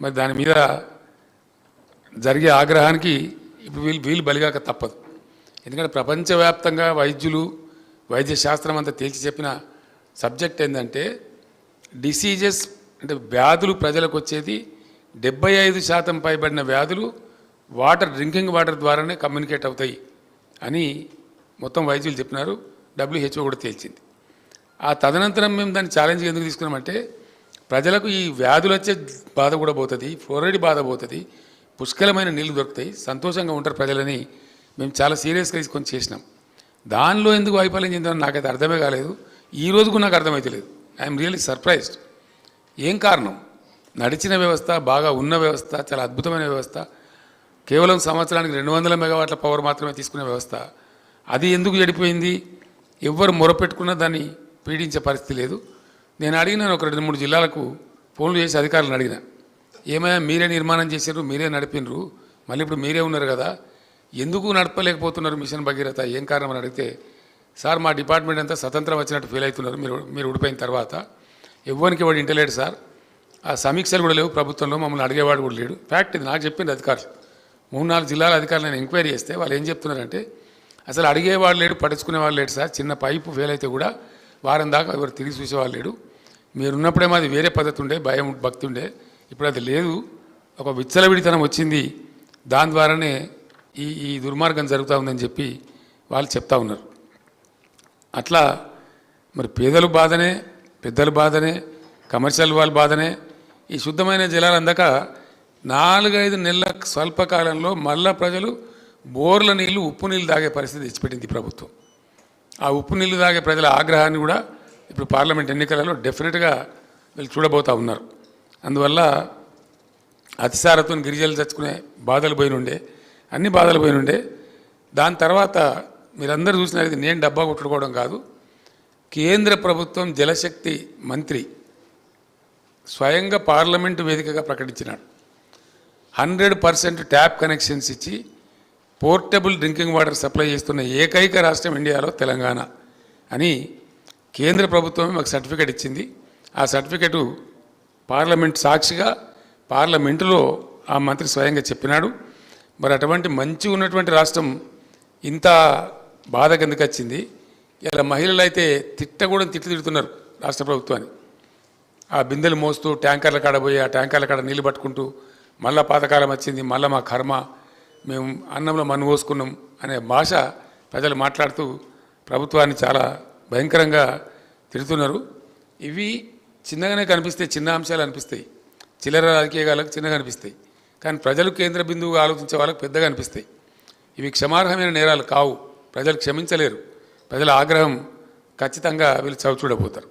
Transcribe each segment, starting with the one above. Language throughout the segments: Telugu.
మరి దాని మీద జరిగే ఆగ్రహానికి ఇప్పుడు వీళ్ళు వీళ్ళు బలిగాక తప్పదు. ఎందుకంటే ప్రపంచవ్యాప్తంగా వైద్యులు వైద్య శాస్త్రం అంతా తేల్చి చెప్పిన సబ్జెక్ట్ ఏంటంటే డిసీజెస్ అంటే వ్యాధులు ప్రజలకు వచ్చేది డెబ్బై ఐదు శాతం పైబడిన వ్యాధులు వాటర్ డ్రింకింగ్ వాటర్ ద్వారానే కమ్యూనికేట్ అవుతాయి అని మొత్తం వైద్యులు చెప్పినారు. డబ్ల్యూహెచ్ఓ కూడా తేల్చింది. ఆ తదనంతరం మేము దాన్ని ఛాలెంజ్ ఎందుకు తీసుకున్నామంటే ప్రజలకు ఈ వ్యాధులు వచ్చే బాధ కూడా పోతుంది ఫ్లోరైడ్ బాధ పోతుంది. పుష్కలమైన నీళ్ళు దొరుకుతాయి సంతోషంగా ఉంటారు ప్రజలని. మేము చాలా సీరియస్గా తీసుకొని చేసినాం. దానిలో ఎందుకు వైఫల్యం చెందామని నాకైతే అర్థమే కాలేదు. ఈ రోజుకు నాకు అర్థమైతే లేదు ఐఎమ్ రియల్లీ సర్ప్రైజ్డ్. ఏం కారణం? నడిచిన వ్యవస్థ బాగా ఉన్న వ్యవస్థ చాలా అద్భుతమైన వ్యవస్థ. కేవలం సంవత్సరానికి రెండు వందల మెగావాట్ల పవర్ మాత్రమే తీసుకునే వ్యవస్థ. అది ఎందుకు చెడిపోయింది? ఎవ్వరు మొరపెట్టుకున్నా దాన్ని పీడించే పరిస్థితి లేదు. నేను అడిగినాను ఒక రెండు మూడు జిల్లాలకు ఫోన్లు చేసి అధికారులను అడిగిన. ఏమయ్యా మీరే నిర్మాణం చేశారు మీరే నడిపినరు మళ్ళీ ఇప్పుడు మీరే ఉన్నారు కదా ఎందుకు నడపలేకపోతున్నారు మిషన్ భగీరథ? ఏం కారణం అని అడిగితే సార్ మా డిపార్ట్మెంట్ అంతా స్వతంత్రం వచ్చినట్టు ఫీల్ అవుతున్నారు మీరు మీరు ఉడిపోయిన తర్వాత. ఎవ్వరికి వాడు ఇంటలేడు సార్. ఆ సమీక్షలు కూడా లేవు ప్రభుత్వంలో మమ్మల్ని అడిగేవాడు కూడా లేడు. ఫ్యాక్ట్ ఇది నాకు చెప్పింది అధికారులు. మూడు నాలుగు జిల్లాల అధికారులు నేను ఎంక్వైరీ చేస్తే వాళ్ళు ఏం చెప్తున్నారంటే అసలు అడిగేవాడు లేడు పట్టించుకునేవాడు లేడు సార్. చిన్న పైపు ఫెయిల్ అయితే కూడా వారం దాకా ఎవరు తిరిగి చూసేవాళ్ళు లేడు. మీరున్నప్పుడే మాది అది వేరే పద్ధతి ఉండే భయం భక్తి ఉండే ఇప్పుడు అది లేదు. ఒక విచ్చలవిడితనం వచ్చింది. దాని ద్వారానే ఈ ఈ దుర్మార్గం జరుగుతూ ఉందని చెప్పి వాళ్ళు చెప్తా ఉన్నారు. అట్లా మరి పేదలు బాధనే పెద్దల బాధనే కమర్షియల్ వాళ్ళ బాధనే ఈ శుద్ధమైన జలాలు అందక నాలుగైదు నెలల స్వల్పకాలంలో మళ్ళా ప్రజలు బోర్ల నీళ్ళు ఉప్పు నీళ్ళు తాగే పరిస్థితి తెచ్చిపెట్టింది ప్రభుత్వం. ఆ ఉప్పు నీళ్ళు తాగే ప్రజల ఆగ్రహాన్ని కూడా ఇప్పుడు పార్లమెంట్ ఎన్నికలలో డెఫినెట్గా వీళ్ళు చూడబోతా ఉన్నారు. అందువల్ల అతిసారతో గిరిజలు చచ్చుకునే బాధలు పోయినుండే అన్ని బాధలు పోయినుండే. దాని తర్వాత మీరందరూ చూసినది నేను డబ్బా కొట్టుకోవడం కాదు. కేంద్ర ప్రభుత్వం జలశక్తి మంత్రి స్వయంగా పార్లమెంటు వేదికగా ప్రకటించినాడు. హండ్రెడ్ పర్సెంట్ ట్యాప్ కనెక్షన్స్ ఇచ్చి పోర్టబుల్ డ్రింకింగ్ వాటర్ సప్లై చేస్తున్న ఏకైక రాష్ట్రం ఇండియాలో తెలంగాణ అని కేంద్ర ప్రభుత్వమే మాకు సర్టిఫికేట్ ఇచ్చింది. ఆ సర్టిఫికేటు పార్లమెంట్ సాక్షిగా పార్లమెంటులో ఆ మంత్రి స్వయంగా చెప్పినాడు. మరి అటువంటి మంచి ఉన్నటువంటి రాష్ట్రం ఇంత బాధ కిందకి వచ్చింది. ఇలా మహిళలు అయితే తిట్ట కూడా తిట్లు తిడుతున్నారు రాష్ట్ర ప్రభుత్వాన్ని. ఆ బిందెలు మోస్తూ ట్యాంకర్ల కాడ పోయి ఆ ట్యాంకర్ల కాడ నీళ్ళు పట్టుకుంటూ మళ్ళా పాతకాలం వచ్చింది మళ్ళా మా కర్మ మేము అన్నంలో మన్ను పోసుకున్నాం అనే భాష ప్రజలు మాట్లాడుతూ ప్రభుత్వాన్ని చాలా భయంకరంగా తిడుతున్నారు. ఇవి చిన్నగానే కనిపిస్తాయి చిన్న అంశాలు అనిపిస్తాయి. చిల్లర రాజకీయాలకు చిన్నగా అనిపిస్తాయి. కానీ ప్రజలు కేంద్ర బిందువుగా ఆలోచించే వాళ్ళకి పెద్దగా అనిపిస్తాయి. ఇవి క్షమార్హమైన నేరాలు కావు. ప్రజలు క్షమించలేరు. ప్రజల ఆగ్రహం ఖచ్చితంగా వీళ్ళు చవి చూడబోతారు.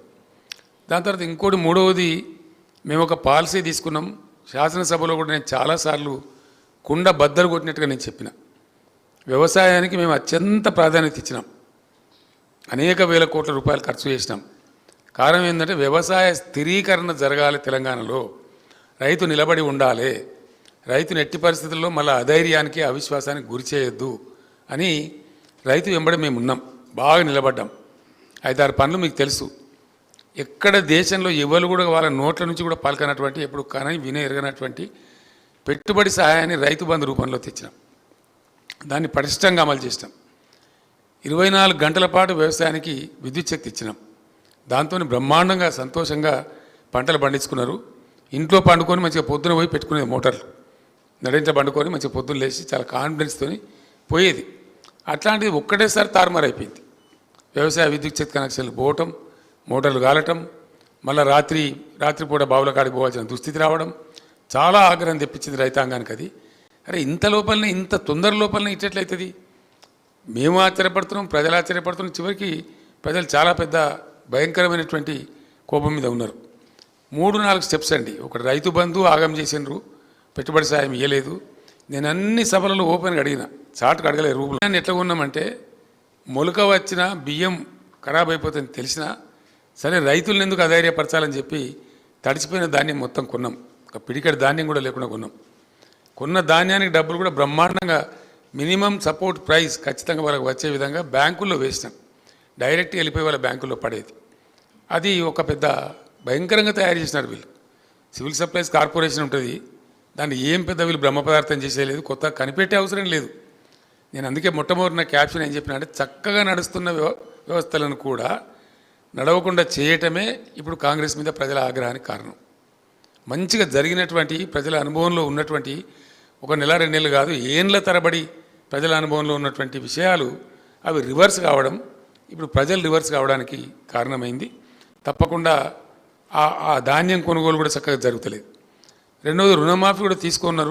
దాని తర్వాత ఇంకోటి మూడవది మేము ఒక పాలసీ తీసుకున్నాం. శాసనసభలో కూడా నేను చాలాసార్లు కుండ బద్దలు కొట్టినట్టుగా నేను చెప్పిన. వ్యవసాయానికి మేము అత్యంత ప్రాధాన్యత ఇచ్చినాం. అనేక వేల కోట్ల రూపాయలు ఖర్చు చేసినాం. కారణం ఏంటంటే వ్యవసాయ స్థిరీకరణ జరగాలి తెలంగాణలో. రైతు నిలబడి ఉండాలి. రైతుని ఎట్టి పరిస్థితుల్లో మళ్ళీ అధైర్యానికి అవిశ్వాసానికి గురి చేయొద్దు అని రైతు వెంబడి మేము ఉన్నాం. బాగా నిలబడ్డాం. ఐదారు పనులు మీకు తెలుసు. ఎక్కడ దేశంలో ఎవరు కూడా వాళ్ళ నోట్ల నుంచి కూడా పలకనటువంటి ఎప్పుడు కానీ వినే ఎరగనటువంటి పెట్టుబడి సహాయాన్ని రైతు బంధు రూపంలో తెచ్చినాం. దాన్ని పటిష్టంగా అమలు చేసినాం. ఇరవై నాలుగు గంటల పాటు వ్యవసాయానికి విద్యుత్ శక్తి ఇచ్చినాం. దాంతో బ్రహ్మాండంగా సంతోషంగా పంటలు పండించుకున్నారు. ఇంట్లో పండుకొని మంచిగా పొద్దున పోయి పెట్టుకునేది మోటార్లు. నడింట పండుకొని మంచిగా పొద్దున్న లేచి చాలా కాన్ఫిడెన్స్తో పోయేది. అట్లాంటిది ఒక్కటేసారి తారుమారు అయిపోయింది. వ్యవసాయ విద్యుత్ శక్తి కనెక్షన్లు పోవటం మోటార్లు కాలటం మళ్ళీ రాత్రి రాత్రిపూట బావుల కాడికి పోవాల్సిన దుస్థితి రావడం చాలా ఆగ్రహం తెప్పించింది రైతాంగానికి అది. అరే ఇంత లోపలనే ఇంత తొందర లోపలనే ఇచ్చేట్లయితుంది మేము ఆశ్చర్యపడుతున్నాం ప్రజలు ఆశ్చర్యపడుతున్నాం. చివరికి ప్రజలు చాలా పెద్ద భయంకరమైనటువంటి కోపం మీద ఉన్నారు. మూడు నాలుగు స్టెప్స్ అండి. ఒకటి రైతు బంధు ఆగం చేసినారు పెట్టుబడి సాయం ఇవ్వలేదు నేను అన్ని సభలలో ఓపెన్గా అడిగిన చాటుకు అడగలేదు రూపులు. నేను ఎట్లా ఉన్నామంటే మొలక వచ్చిన బియ్యం ఖరాబ్ అయిపోతుందని తెలిసినా సరే రైతులను ఎందుకు అధైర్యపరచాలని చెప్పి తడిచిపోయిన ధాన్యం మొత్తం కొన్నాం. ఒక పిడికడి ధాన్యం కూడా లేకుండా కొన్నాం. కొన్న ధాన్యానికి డబ్బులు కూడా బ్రహ్మాండంగా మినిమం సపోర్ట్ ప్రైస్ ఖచ్చితంగా వాళ్ళకి వచ్చే విధంగా బ్యాంకుల్లో వేసినాం. డైరెక్ట్ వెళ్ళిపోయి వాళ్ళ బ్యాంకుల్లో పడేది. అది ఒక పెద్ద భయంకరంగా తయారు చేసినారు వీళ్ళు. సివిల్ సప్లైస్ కార్పొరేషన్ ఉంటుంది. దాన్ని ఏం పెద్ద వీళ్ళు బ్రహ్మ పదార్థం చేసేయలేదు. కొత్త కనిపెట్టే అవసరం లేదు. నేను అందుకే మొట్టమొదటి నా క్యాప్షన్ ఏం చెప్పిన అంటే చక్కగా నడుస్తున్న వ్యవ- వ్యవస్థలను కూడా నడవకుండా చేయటమే ఇప్పుడు కాంగ్రెస్ మీద ప్రజల ఆగ్రహానికి కారణం. మంచిగా జరిగినటువంటి ప్రజల అనుభవంలో ఉన్నటువంటి ఒక నెల రెండు నెలలు కాదు ఏండ్ల తరబడి ప్రజల అనుభవంలో ఉన్నటువంటి విషయాలు అవి రివర్స్ కావడం ఇప్పుడు ప్రజలు రివర్స్ కావడానికి కారణమైంది. తప్పకుండా ఆ ఆ ధాన్యం కొనుగోలు కూడా చక్కగా జరుగుతలేదు. రెండవది రుణమాఫీ కూడా తీసుకున్నారు.